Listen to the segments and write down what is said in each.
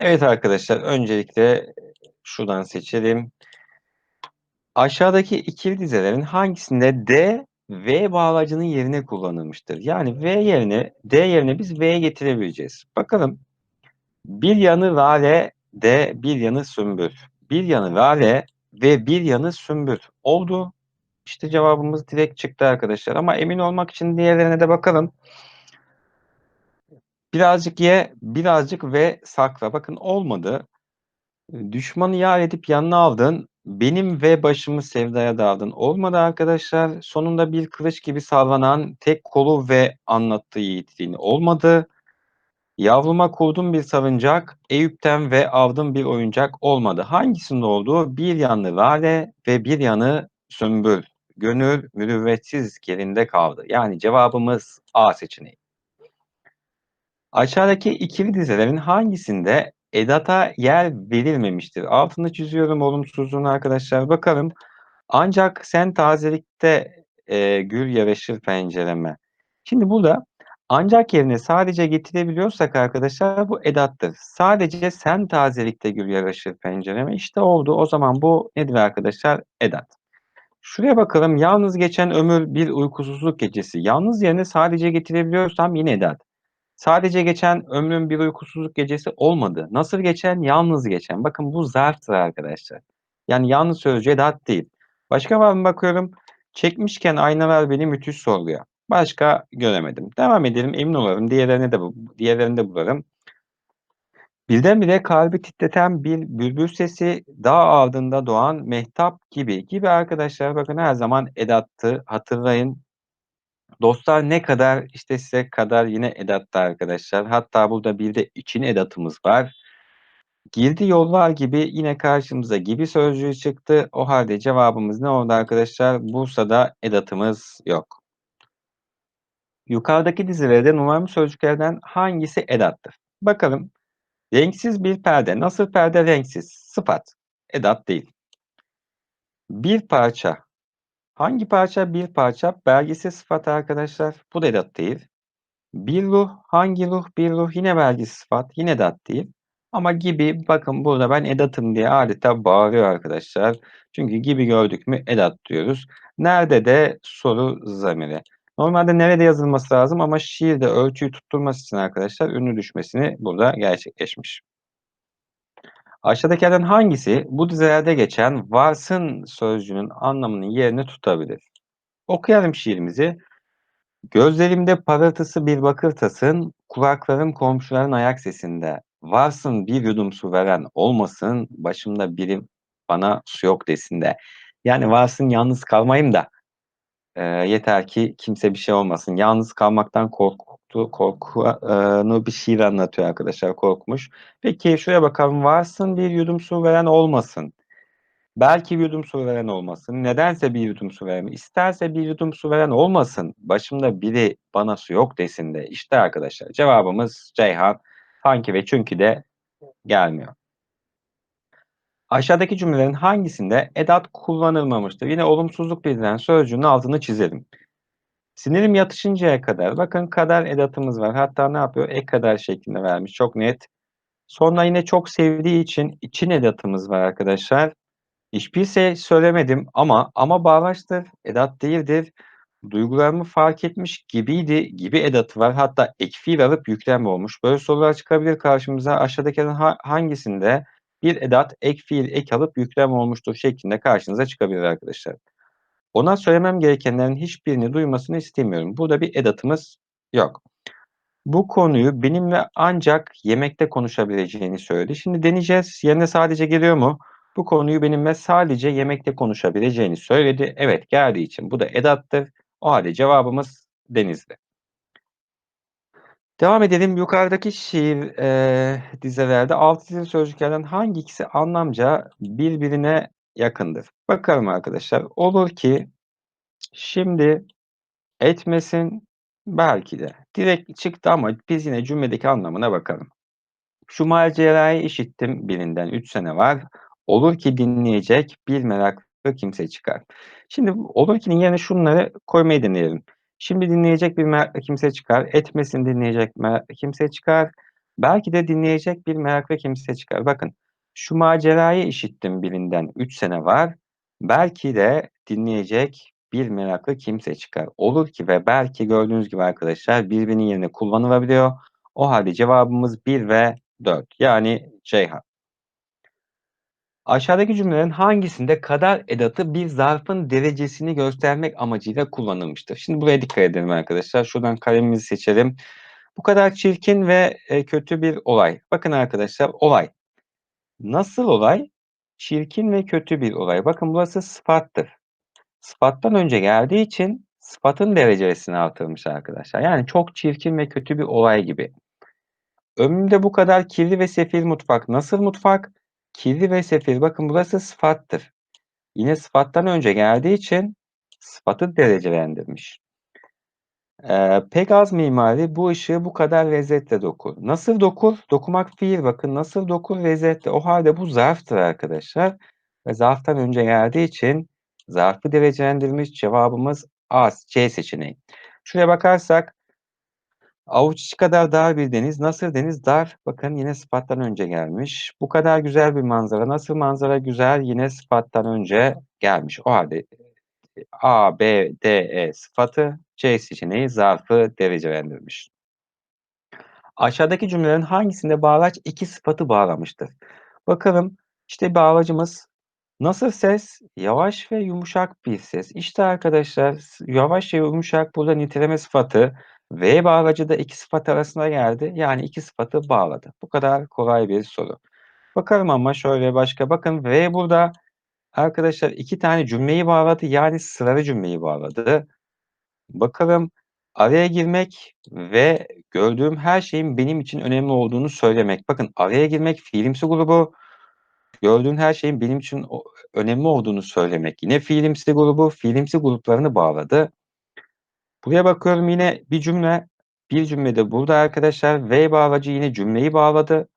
Evet arkadaşlar, öncelikle şuradan seçelim. Aşağıdaki ikili dizelerin hangisinde D, V bağlacının yerine kullanılmıştır? Yani V yerine, D yerine biz V getirebileceğiz. Bakalım. Bir yanı lale, D, bir yanı sümbül. Bir yanı lale ve bir yanı sümbül. Oldu. İşte cevabımız direkt çıktı arkadaşlar. Ama emin olmak için diğerlerine de bakalım. Birazcık ye, birazcık ve sakla. Bakın olmadı. Düşmanı yar edip yanına aldın. Benim ve başımı sevdaya daldın. Olmadı arkadaşlar. Sonunda bir kılıç gibi sallanan tek kolu ve anlattığı yiğitliğini olmadı. Yavruma kurdum bir salıncak, Eyüp'ten ve avdım bir oyuncak olmadı. Hangisinde olduğu bir yanı lale ve bir yanı sümbül. Gönül mürüvvetsiz yerinde kaldı. Yani cevabımız A seçeneği. Aşağıdaki ikili dizelerin hangisinde edata yer verilmemiştir? Altını çiziyorum olumsuzluğunu arkadaşlar. Bakalım. Ancak sen tazelikte e, gül yaraşır pencereme. Şimdi burada ancak yerine sadece getirebiliyorsak arkadaşlar bu edattır. Sadece sen tazelikte gül yaraşır pencereme. İşte oldu. O zaman bu nedir arkadaşlar? Edat. Şuraya bakalım. Yalnız geçen ömür bir uykusuzluk gecesi. Yalnız yerine sadece getirebiliyorsam yine edat. Sadece geçen ömrüm bir uykusuzluk gecesi olmadı. Nasıl geçen? Yalnız geçen. Bakın bu zarftır arkadaşlar. Yani yalnız sözcüğü edat değil. Başka var mı bakıyorum? Çekmişken aynalar beni müthiş sorguya. Başka göremedim. Devam edelim. Emin olalım. Diğerlerini de, diğerlerini de bularım. Birdenbire kalbi titreten bir bülbül sesi dağ ardında doğan mehtap gibi. Gibi arkadaşlar bakın her zaman edattı. Hatırlayın. Dostlar ne kadar işte size kadar yine edatta arkadaşlar. Hatta burada bir de için edatımız var. Girdi yollar gibi yine karşımıza gibi sözcüğü çıktı. O halde cevabımız ne oldu arkadaşlar? Bursa'da edatımız yok. Yukarıdaki dizilerde numaralı sözcüklerden hangisi edattır? Bakalım. Renksiz bir perde. Nasıl perde renksiz? Sıfat. Edat değil. Bir parça. Hangi parça? Bir parça. Belgesi sıfat arkadaşlar. Bu da edat değil. Bir ruh. Hangi ruh? Bir ruh. Yine belgesi sıfat. Yine edat değil. Ama gibi bakın burada ben edatım diye adeta bağırıyor arkadaşlar. Çünkü gibi gördük mü edat diyoruz. Nerede de soru zamiri. Normalde nerede yazılması lazım ama şiirde ölçüyü tutturması için arkadaşlar ünlü düşmesini burada gerçekleşmiş. Aşağıdakilerden hangisi bu dizelerde geçen varsın sözcüğünün anlamının yerini tutabilir? Okuyalım şiirimizi. Gözlerimde parıltısı bir bakırtasın, kulaklarım komşuların ayak sesinde. Varsın bir yudum su veren olmasın, başımda biri bana su yok desin de. Yani varsın yalnız kalmayayım da e, yeter ki kimse bir şey olmasın. Yalnız kalmaktan korktu, korkunu bir şiir anlatıyor arkadaşlar, korkmuş. Peki şuraya bakalım, varsın bir yudum su veren olmasın. Belki bir yudum su veren olmasın. Nedense bir yudum su veren, isterse bir yudum su veren olmasın. Başımda biri bana su yok desin de. İşte arkadaşlar cevabımız Ceyhan. Sanki ve çünkü de gelmiyor. Aşağıdaki cümlelerin hangisinde edat kullanılmamıştır? Yine olumsuzluk bildiren sözcüğün altını çizelim. Sinirim yatışıncaya kadar. Bakın kadar edatımız var. Hatta ne yapıyor? Ek kadar şeklinde vermiş. Çok net. Sonra yine çok sevdiği için için edatımız var arkadaşlar. Hiçbir şey söylemedim ama ama bağlaçtır, edat değildir. Duygularımı fark etmiş gibiydi gibi edatı var. Hatta ek fiil alıp yüklem olmuş. Böyle sorular çıkabilir karşımıza. Aşağıdakilerin ha hangisinde bir edat ek fiil ek alıp yüklem olmuştur şeklinde karşınıza çıkabilir arkadaşlar. Ona söylemem gerekenlerin hiçbirini duymasını istemiyorum. Burada bir edatımız yok. Bu konuyu benimle ancak yemekte konuşabileceğini söyledi. Şimdi deneyeceğiz. Yerine sadece geliyor mu? Bu konuyu benimle sadece yemekte konuşabileceğini söyledi. Evet geldiği için bu da edattır. O halde cevabımız Denizli. Devam edelim. Yukarıdaki şiir e, dizelerde alt dizili sözcüklerden hangi ikisi anlamca birbirine yakındır? Bakalım arkadaşlar. Olur ki şimdi etmesin belki de. Direkt çıktı ama biz yine cümledeki anlamına bakalım. Şu macerayı işittim birinden 3 sene var. Olur ki dinleyecek bir meraklı kimse çıkar. Şimdi olur ki'nin yerine şunları koymayı deneyelim. Şimdi dinleyecek bir meraklı kimse çıkar. Etmesin dinleyecek meraklı kimse çıkar. Belki de dinleyecek bir meraklı kimse çıkar. Bakın, şu macerayı işittim birinden 3 sene var. Belki de dinleyecek bir meraklı kimse çıkar. Olur ki ve belki gördüğünüz gibi arkadaşlar birbirinin yerine kullanılabiliyor. O halde cevabımız 1 ve 4 yani Ceyhan. Aşağıdaki cümlelerin hangisinde kadar edatı bir zarfın derecesini göstermek amacıyla kullanılmıştır? Şimdi buraya dikkat edelim arkadaşlar. Şuradan kalemimizi seçelim. Bu kadar çirkin ve e, kötü bir olay. Bakın arkadaşlar olay. Nasıl olay? Çirkin ve kötü bir olay. Bakın burası sıfattır. Sıfattan önce geldiği için sıfatın derecesini artırmış arkadaşlar. Yani çok çirkin ve kötü bir olay gibi. Ömrümde bu kadar kirli ve sefil mutfak. Nasıl mutfak? Kirli ve sefil. Bakın burası sıfattır. Yine sıfattan önce geldiği için sıfatı derecelendirmiş. Ee, pek az mimari bu ışığı bu kadar lezzetle dokur. Nasıl dokur? Dokumak fiil bakın. Nasıl dokur? Lezzetle. O halde bu zarftır arkadaşlar. Ve zarftan önce geldiği için zarfı derecelendirmiş cevabımız A, C seçeneği. Şuraya bakarsak avuç içi kadar dar bir deniz. Nasıl deniz? Dar. Bakın yine sıfattan önce gelmiş. Bu kadar güzel bir manzara. Nasıl manzara güzel? Yine sıfattan önce gelmiş. O halde A, B, D, E sıfatı, C seçeneği zarfı derecelendirmiş. Aşağıdaki cümlelerin hangisinde bağlaç iki sıfatı bağlamıştır? Bakalım işte bağlacımız nasıl ses? Yavaş ve yumuşak bir ses. İşte arkadaşlar yavaş ve yumuşak burada niteleme sıfatı V bağlacı da iki sıfat arasında geldi. Yani iki sıfatı bağladı. Bu kadar kolay bir soru. Bakalım ama şöyle başka. Bakın V burada Arkadaşlar iki tane cümleyi bağladı. Yani sıralı cümleyi bağladı. Bakalım araya girmek ve gördüğüm her şeyin benim için önemli olduğunu söylemek. Bakın araya girmek fiilimsi grubu, gördüğün her şeyin benim için önemli olduğunu söylemek. Yine fiilimsi grubu, fiilimsi gruplarını bağladı. Buraya bakıyorum yine bir cümle. Bir cümlede burada arkadaşlar V bağlacı yine cümleyi bağladı.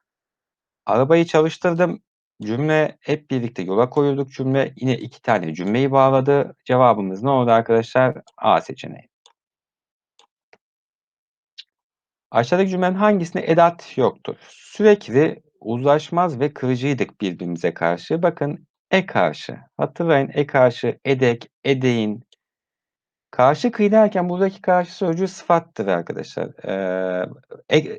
Arabayı çalıştırdım. Cümle hep birlikte yola koyulduk cümle yine iki tane cümleyi bağladı. Cevabımız ne oldu arkadaşlar? A seçeneği. Aşağıdaki cümlenin hangisinde edat yoktur? Sürekli uzlaşmaz ve kırıcıydık birbirimize karşı. Bakın e karşı. Hatırlayın e karşı, edek, edeğin. Karşı kıy derken buradaki karşı sözcüğü sıfattır arkadaşlar. Ee,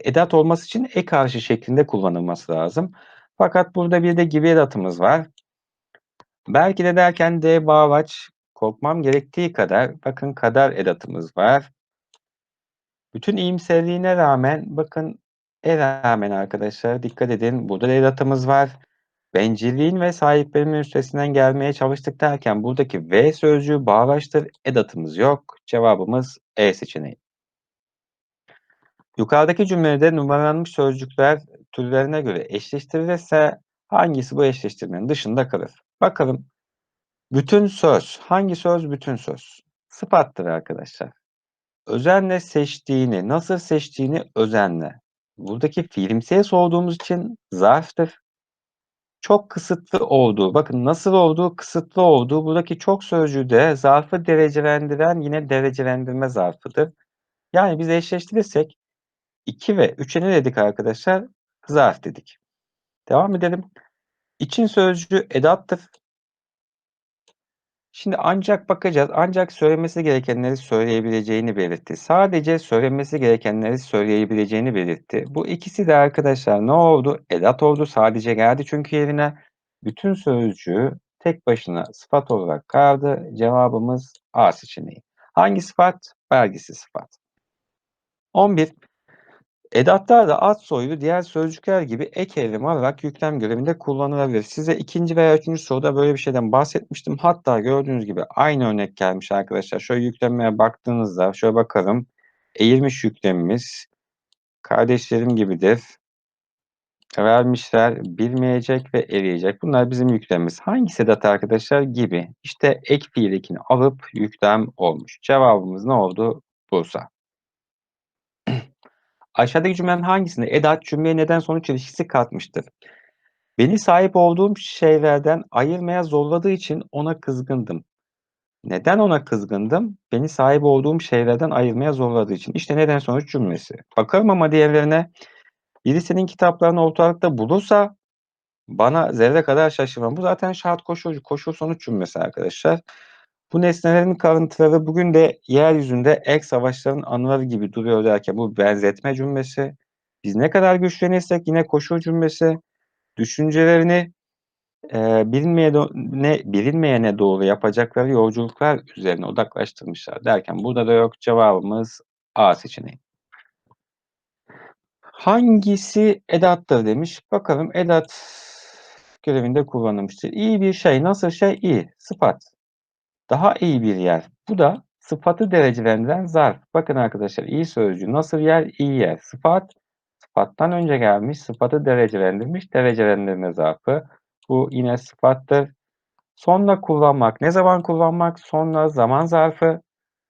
edat olması için e karşı şeklinde kullanılması lazım. Fakat burada bir de gibi edatımız var. Belki de derken D bağlaç korkmam gerektiği kadar bakın kadar edatımız var. Bütün iyimserliğine rağmen bakın e rağmen arkadaşlar dikkat edin burada da edatımız var. Bencilliğin ve sahiplerimin üstesinden gelmeye çalıştık derken buradaki V sözcüğü bağlaçtır. Edatımız yok. Cevabımız E seçeneği. Yukarıdaki cümlede numaralanmış sözcükler türlerine göre eşleştirilirse hangisi bu eşleştirmenin dışında kalır? Bakalım. Bütün söz. Hangi söz bütün söz? Sıfattır arkadaşlar. Özenle seçtiğini, nasıl seçtiğini özenle. Buradaki fiilimseye sorduğumuz için zarftır. Çok kısıtlı olduğu, bakın nasıl olduğu, kısıtlı olduğu, buradaki çok sözcüğü de zarfı derecelendiren yine derecelendirme zarfıdır. Yani biz eşleştirirsek 2 ve 3'e ne dedik arkadaşlar? Zarf dedik. Devam edelim. İçin sözcüğü edattır. Şimdi ancak bakacağız. Ancak söylemesi gerekenleri söyleyebileceğini belirtti. Sadece söylemesi gerekenleri söyleyebileceğini belirtti. Bu ikisi de arkadaşlar ne oldu? Edat oldu. Sadece geldi çünkü yerine bütün sözcüğü tek başına sıfat olarak kaldı. Cevabımız A seçeneği. Hangi sıfat? Belgisi sıfat. 11. Edatlar da ad soyu diğer sözcükler gibi ek eylem alarak yüklem görevinde kullanılabilir. Size ikinci veya üçüncü soruda böyle bir şeyden bahsetmiştim. Hatta gördüğünüz gibi aynı örnek gelmiş arkadaşlar. Şöyle yüklemeye baktığınızda şöyle bakalım. Eğilmiş yüklemimiz kardeşlerim gibidir. Vermişler, bilmeyecek ve eriyecek. Bunlar bizim yüklemimiz. Hangisi edat arkadaşlar? Gibi. İşte ek fiil alıp yüklem olmuş. Cevabımız ne oldu? Bursa. Aşağıdaki cümlenin hangisinde edat cümleye neden sonuç ilişkisi katmıştır? Beni sahip olduğum şeylerden ayırmaya zorladığı için ona kızgındım. Neden ona kızgındım? Beni sahip olduğum şeylerden ayırmaya zorladığı için. İşte neden sonuç cümlesi. Bakalım ama diğerlerine. Biri senin kitaplarını ortalıkta bulursa bana zerre kadar şaşırmam. Bu zaten şart koşul koşul sonuç cümlesi arkadaşlar. Bu nesnelerin kalıntıları bugün de yeryüzünde ek savaşların anıları gibi duruyor derken bu benzetme cümlesi. Biz ne kadar güçlenirsek yine koşul cümlesi. Düşüncelerini e, bilinmeye ne bilinmeyene doğru yapacakları yolculuklar üzerine odaklaştırmışlar derken burada da yok cevabımız A seçeneği. Hangisi edattır demiş. Bakalım edat görevinde kullanılmıştır. İyi bir şey nasıl şey iyi sıfat. Daha iyi bir yer. Bu da sıfatı derecelendiren zarf. Bakın arkadaşlar iyi sözcüğü nasıl yer iyi yer. Sıfat sıfattan önce gelmiş sıfatı derecelendirmiş derecelendirme zarfı. Bu yine sıfattır. Sonra kullanmak. Ne zaman kullanmak? Sonra zaman zarfı.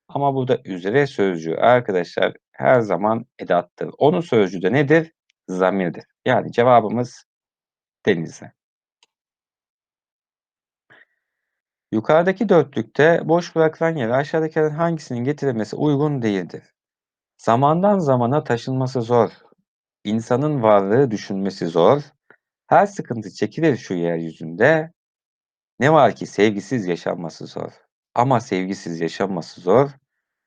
Ama burada üzere sözcüğü arkadaşlar her zaman edattır. Onun sözcüğü de nedir? Zamirdir. Yani cevabımız denizli. Yukarıdaki dörtlükte boş bırakılan yere aşağıdakilerin hangisinin getirilmesi uygun değildir? Zamandan zamana taşınması zor. İnsanın varlığı düşünmesi zor. Her sıkıntı çekilir şu yeryüzünde. Ne var ki sevgisiz yaşanması zor. Ama sevgisiz yaşanması zor.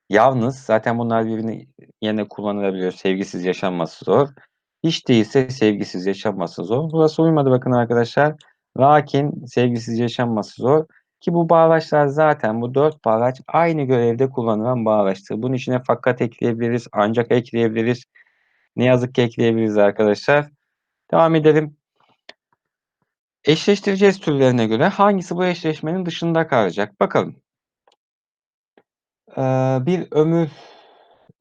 Yalnız zaten bunlar birbirine yerine kullanılabiliyor. Sevgisiz yaşanması zor. Hiç değilse sevgisiz yaşanması zor. Burası uymadı bakın arkadaşlar. Lakin sevgisiz yaşanması zor. Ki bu bağlaçlar zaten bu dört bağlaç aynı görevde kullanılan bağlaçtır. Bunun içine fakat ekleyebiliriz, ancak ekleyebiliriz. Ne yazık ki ekleyebiliriz arkadaşlar. Devam edelim. Eşleştireceğiz türlerine göre hangisi bu eşleşmenin dışında kalacak? Bakalım. Ee, bir ömür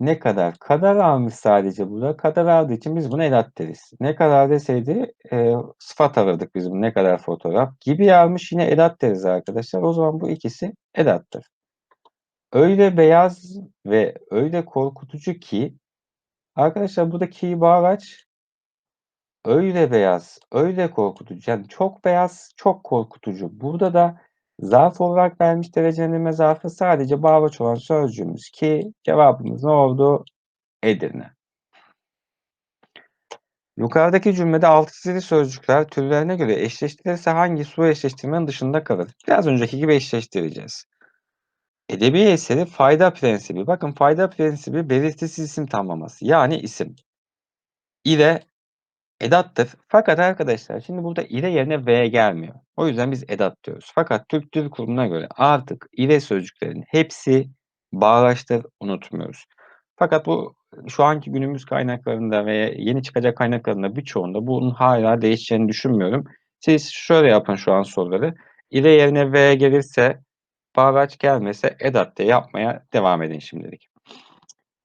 ne kadar? Kadar almış sadece burada. Kadar aldığı için biz buna edat deriz. Ne kadar deseydi e, sıfat alırdık biz bunu. Ne kadar fotoğraf. Gibi almış yine edat deriz arkadaşlar. O zaman bu ikisi edattır. Öyle beyaz ve öyle korkutucu ki arkadaşlar buradaki bağlaç öyle beyaz, öyle korkutucu. Yani çok beyaz, çok korkutucu. Burada da zarf olarak vermiş derecelendirme zarfı sadece bağlaç olan sözcüğümüz ki cevabımız ne oldu? Edirne. Yukarıdaki cümlede altı çizili sözcükler türlerine göre eşleştirirse hangi su eşleştirmenin dışında kalır? Biraz önceki gibi eşleştireceğiz. Edebi eseri fayda prensibi. Bakın fayda prensibi belirtisiz isim tamlaması. Yani isim. İle edattır. Fakat arkadaşlar şimdi burada ile yerine v gelmiyor. O yüzden biz edat diyoruz. Fakat Türk Dil Kurumu'na göre artık ile sözcüklerin hepsi bağlaçtır unutmuyoruz. Fakat bu şu anki günümüz kaynaklarında ve yeni çıkacak kaynaklarında birçoğunda bunun hala değişeceğini düşünmüyorum. Siz şöyle yapın şu an soruları. İle yerine v gelirse bağlaç gelmese edat de yapmaya devam edin şimdilik.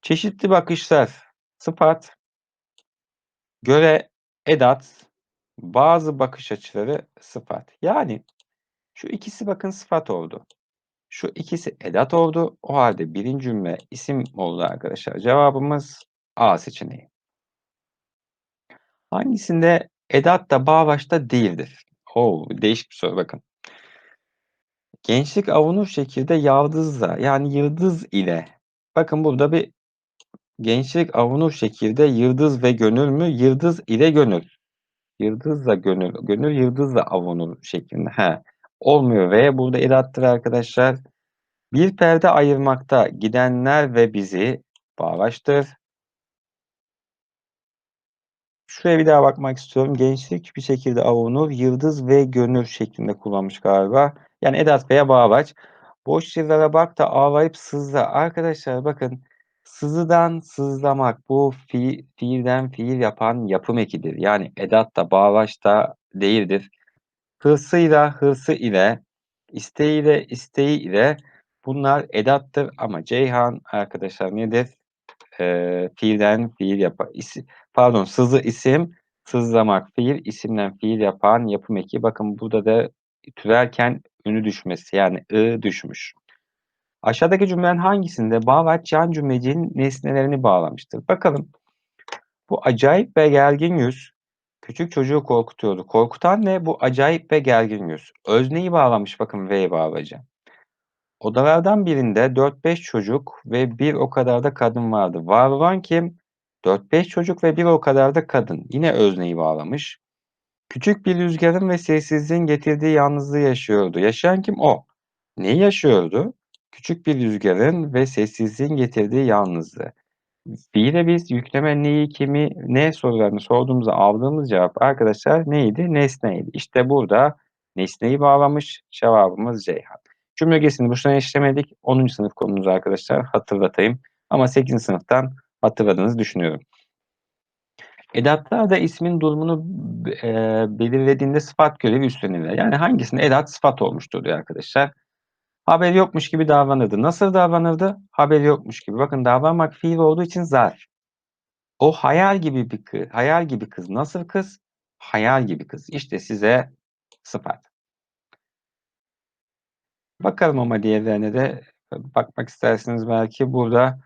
Çeşitli bakışlar, sıfat, göre edat, bazı bakış açıları sıfat. Yani şu ikisi bakın sıfat oldu. Şu ikisi edat oldu. O halde birinci cümle isim oldu arkadaşlar. Cevabımız A seçeneği. Hangisinde edat da bağlaçta değildir? Oo, değişik bir soru bakın. Gençlik avunur şekilde yaldızla yani yıldız ile. Bakın burada bir gençlik avunur şekilde yıldız ve gönül mü? Yıldız ile gönül. Yıldızla gönül, gönül yıldızla avunur şeklinde. He. Olmuyor ve burada edattır arkadaşlar. Bir perde ayırmakta gidenler ve bizi bağlaştır. Şuraya bir daha bakmak istiyorum. Gençlik bir şekilde avunur. Yıldız ve gönül şeklinde kullanmış galiba. Yani edat veya bağlaç. Boş yıllara bak da ağlayıp sızla. Arkadaşlar bakın sızıdan sızlamak bu fi, fiilden fiil yapan yapım ekidir. Yani edat da bağlaç da değildir. Hırsıyla hırsı ile isteğiyle isteği ile bunlar edattır ama Ceyhan arkadaşlar nedir? Ee, fiilden fiil yapar. Pardon sızı isim, sızlamak fiil, isimden fiil yapan yapım eki. Bakın burada da türerken ünü düşmesi yani ı düşmüş. Aşağıdaki cümlelerin hangisinde bağlaç yan cümlecinin nesnelerini bağlamıştır? Bakalım. Bu acayip ve gergin yüz küçük çocuğu korkutuyordu. Korkutan ne? Bu acayip ve gergin yüz. Özneyi bağlamış bakın V'yi bağlayacağım. Odalardan birinde 4-5 çocuk ve bir o kadar da kadın vardı. Var olan kim? 4-5 çocuk ve bir o kadar da kadın. Yine özneyi bağlamış. Küçük bir rüzgarın ve sessizliğin getirdiği yalnızlığı yaşıyordu. Yaşayan kim? O. Neyi yaşıyordu? Küçük bir rüzgarın ve sessizliğin getirdiği yalnızlığı. Fiile biz yükleme neyi, kimi, ne sorularını sorduğumuzda aldığımız cevap arkadaşlar neydi? Nesneydi. İşte burada nesneyi bağlamış. Cevabımız Ceyhan. Cümle ögesini boşuna işlemedik. 10. sınıf konumuz arkadaşlar. Hatırlatayım. Ama 8. sınıftan hatırladığınızı düşünüyorum. Edatlar da ismin durumunu eee, belirlediğinde sıfat görevi üstlenirler. Yani hangisinde edat sıfat olmuştur diyor arkadaşlar. Haberi yokmuş gibi davranırdı. Nasıl davranırdı? Haberi yokmuş gibi. Bakın davranmak fiil olduğu için zarf. O hayal gibi bir kız. Hayal gibi kız. Nasıl kız? Hayal gibi kız. İşte size sıfat. Bakalım ama diğerlerine de bakmak isterseniz belki burada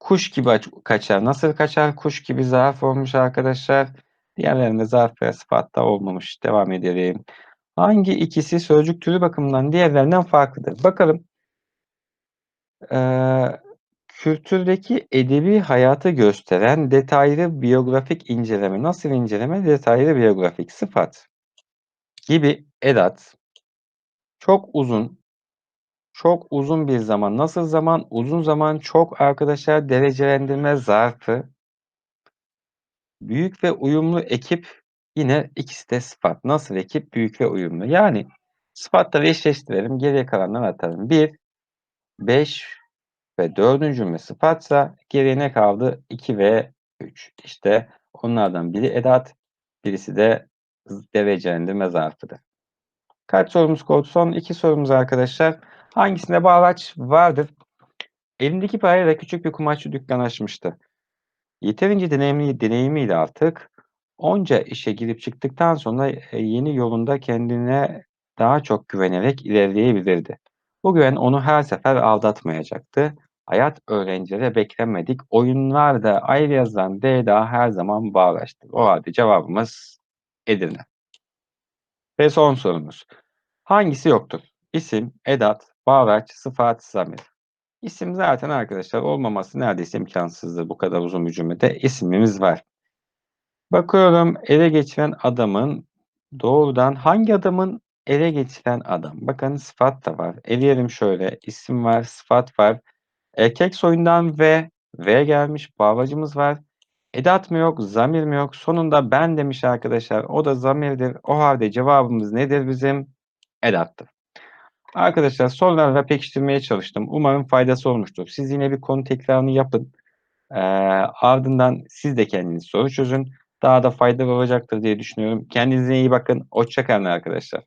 kuş gibi aç- kaçar. Nasıl kaçar? Kuş gibi zarf olmuş arkadaşlar. Diğerlerinde zarf ve sıfatta olmamış. Devam edelim. Hangi ikisi sözcük türü bakımından diğerlerinden farklıdır? Bakalım. Eee, kültürdeki edebi hayatı gösteren detaylı biyografik inceleme. Nasıl inceleme? Detaylı biyografik. Sıfat. Gibi edat. Çok uzun. Çok uzun bir zaman. Nasıl zaman? Uzun zaman çok arkadaşlar derecelendirme zarfı. Büyük ve uyumlu ekip yine ikisi de sıfat. Nasıl ekip? Büyük ve uyumlu. Yani sıfatları eşleştirelim. Geriye kalanları atalım. 1, 5 ve 4. cümle sıfatsa geriye ne kaldı? 2 ve 3. İşte onlardan biri edat, birisi de derecelendirme zarfıdır. Kaç sorumuz kaldı? Son 2 sorumuz arkadaşlar. Hangisinde bağlaç vardır? Elindeki parayla küçük bir kumaşçı dükkanı açmıştı. Yeterince deneyimli, deneyimiyle artık onca işe girip çıktıktan sonra e, yeni yolunda kendine daha çok güvenerek ilerleyebilirdi. Bu güven onu her sefer aldatmayacaktı. Hayat öğrencilere beklenmedik oyunlarda ayrı yazılan D daha her zaman bağlaştı. O halde cevabımız Edirne. Ve son sorumuz. Hangisi yoktur? İsim, edat, bağlaç, sıfat, zamir. İsim zaten arkadaşlar olmaması neredeyse imkansızdır bu kadar uzun bir cümlede. İsmimiz var. Bakıyorum ele geçiren adamın doğrudan hangi adamın ele geçiren adam? Bakın sıfat da var. Eleyelim şöyle. İsim var, sıfat var. Erkek soyundan V, V gelmiş. Bağlacımız var. Edat mı yok, zamir mi yok? Sonunda ben demiş arkadaşlar. O da zamirdir. O halde cevabımız nedir bizim? Edattır. Arkadaşlar sorularla pekiştirmeye çalıştım. Umarım faydası olmuştur. Siz yine bir konu tekrarını yapın. Ee, ardından siz de kendiniz soru çözün. Daha da faydalı olacaktır diye düşünüyorum. Kendinize iyi bakın. Hoşça kalın arkadaşlar.